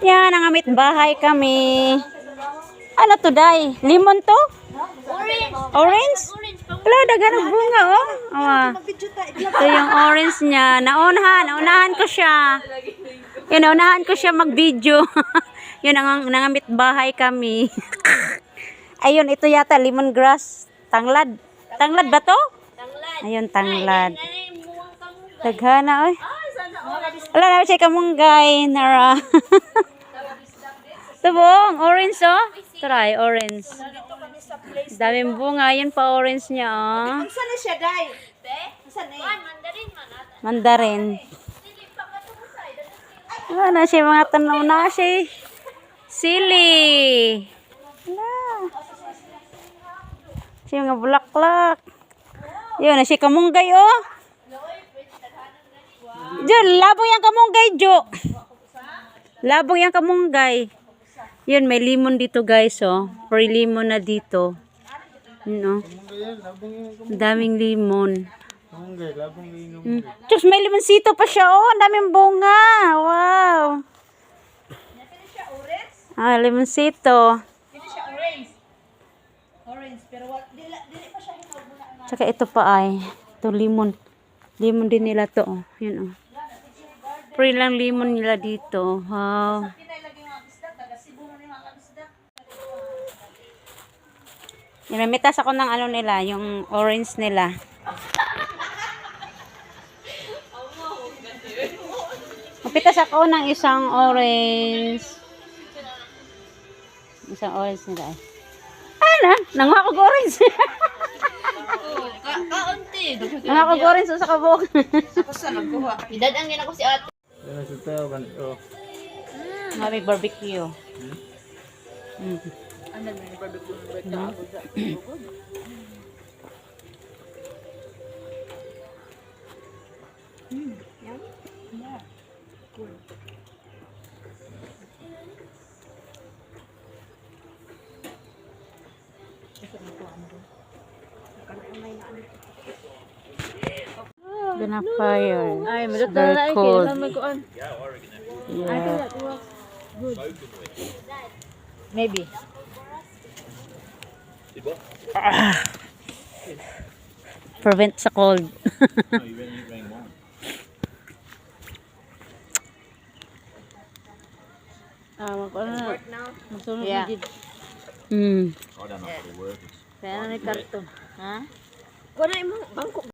Yan, nangamit bahay kami. Ano to, Day? Limon to? Orange. Orange? Wala, dagan ang bunga, oh. Awa. Ito yung orange niya. Naunahan, naunahan ko siya. Yun, naunahan ko siya mag-video. Yun, nang, nangamit bahay kami. Ayun, ito yata, lemongrass. Tanglad. Tanglad ba to? Tanglad. Ayun, tanglad. Daghana, oy. Ah. Wala na siya kamunggay, Nara. Tubong, orange oh. Try, orange. Daming bunga, yun pa orange niya oh. Saan na siya, Day? Kuan, mandarin. Wala na siya mga tanaw na siya. Sili. Wala. Siya mga bulaklak. Yun na siya kamunggay oh. Diyan, labong yung kamunggay, Jo. Labong yung kamunggay. Yun, may limon dito guys, oh. Free limon na dito. Yun, oh. Daming limon. Mm. Diyos, may limonsito pa siya, oh. Daming bunga. Wow. Ah, limonsito. Tsaka ito pa ay. Ito limon. Limon din nila to, oh. Yun, oh. Free lang limon nila dito. Wow. Nilamitas ako ng ano nila, yung orange nila. Mapitas ako ng isang orange. Isang orange nila. eh. Ano? Nanguha ko orange. Ka kaunti. Nanguha ko orange sa kabuk. Ako sa nagkuha. Idadang gina ko si ate. Tao, ganito. Happy barbecue. Mm. Ano na yung barbecue ng na ako dyan. Gonna fire. Ay, It's very cold. kuan. Yeah. Maybe. Prevent sa cold. Ah, magkuan na. Masunod Yeah. na gid. Mm. Kaya na ni karton. Ha? Kuha na imong bangko.